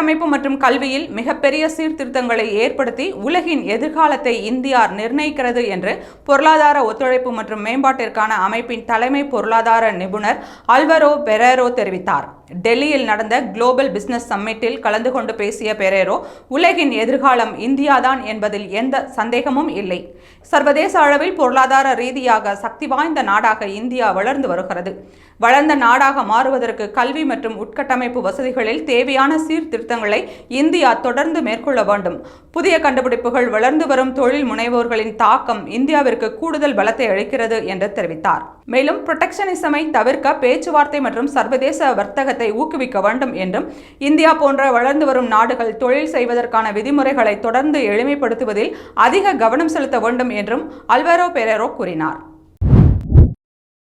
உட்கட்டமைப்பு மற்றும் கல்வியில் மிகப்பெரிய சீர்திருத்தங்களை ஏற்படுத்தி உலகின் எதிர்காலத்தை இந்தியா நிர்ணயிக்கிறது என்று பொருளாதார ஒத்துழைப்பு மற்றும் மேம்பாட்டிற்கான அமைப்பின் தலைமை பொருளாதார நிபுணர் அல்வரோ பெரேரோ தெரிவித்தார். டெல்லியில் நடந்த குளோபல் பிசினஸ் சம்மிட்டில் கலந்து கொண்டு பேசிய பெரேரோ உலகின் எதிர்காலம் இந்தியாதான் என்பதில் எந்த சந்தேகமும் இல்லை. சர்வதேச அளவில் பொருளாதார ரீதியாக சக்தி வாய்ந்த நாடாக இந்தியா வளர்ந்து வருகிறது. வளர்ந்த நாடாக மாறுவதற்கு கல்வி மற்றும் உட்கட்டமைப்பு வசதிகளில் தேவையான சீர்திருத்தங்களை இந்தியா தொடர்ந்து மேற்கொள்ள வேண்டும். புதிய கண்டுபிடிப்புகள் வளர்ந்து வரும் தொழில் முனைவோர்களின் தாக்கம் இந்தியாவிற்கு கூடுதல் பலத்தை அளிக்கிறது என்று தெரிவித்தார். மேலும் புரொடெக்ஷனிசமை தவிர்க்க பேச்சுவார்த்தை மற்றும் சர்வதேச வர்த்தகத்தை ஊக்குவிக்க வேண்டும் என்றும் இந்தியா போன்ற வளர்ந்து வரும் நாடுகள் தொழில் செய்வதற்கான விதிமுறைகளை தொடர்ந்து எளிமைப்படுத்துவதில் அதிக கவனம் செலுத்த வேண்டும் என்றும் அல்வாரோ பெரேரோ கூறினார்.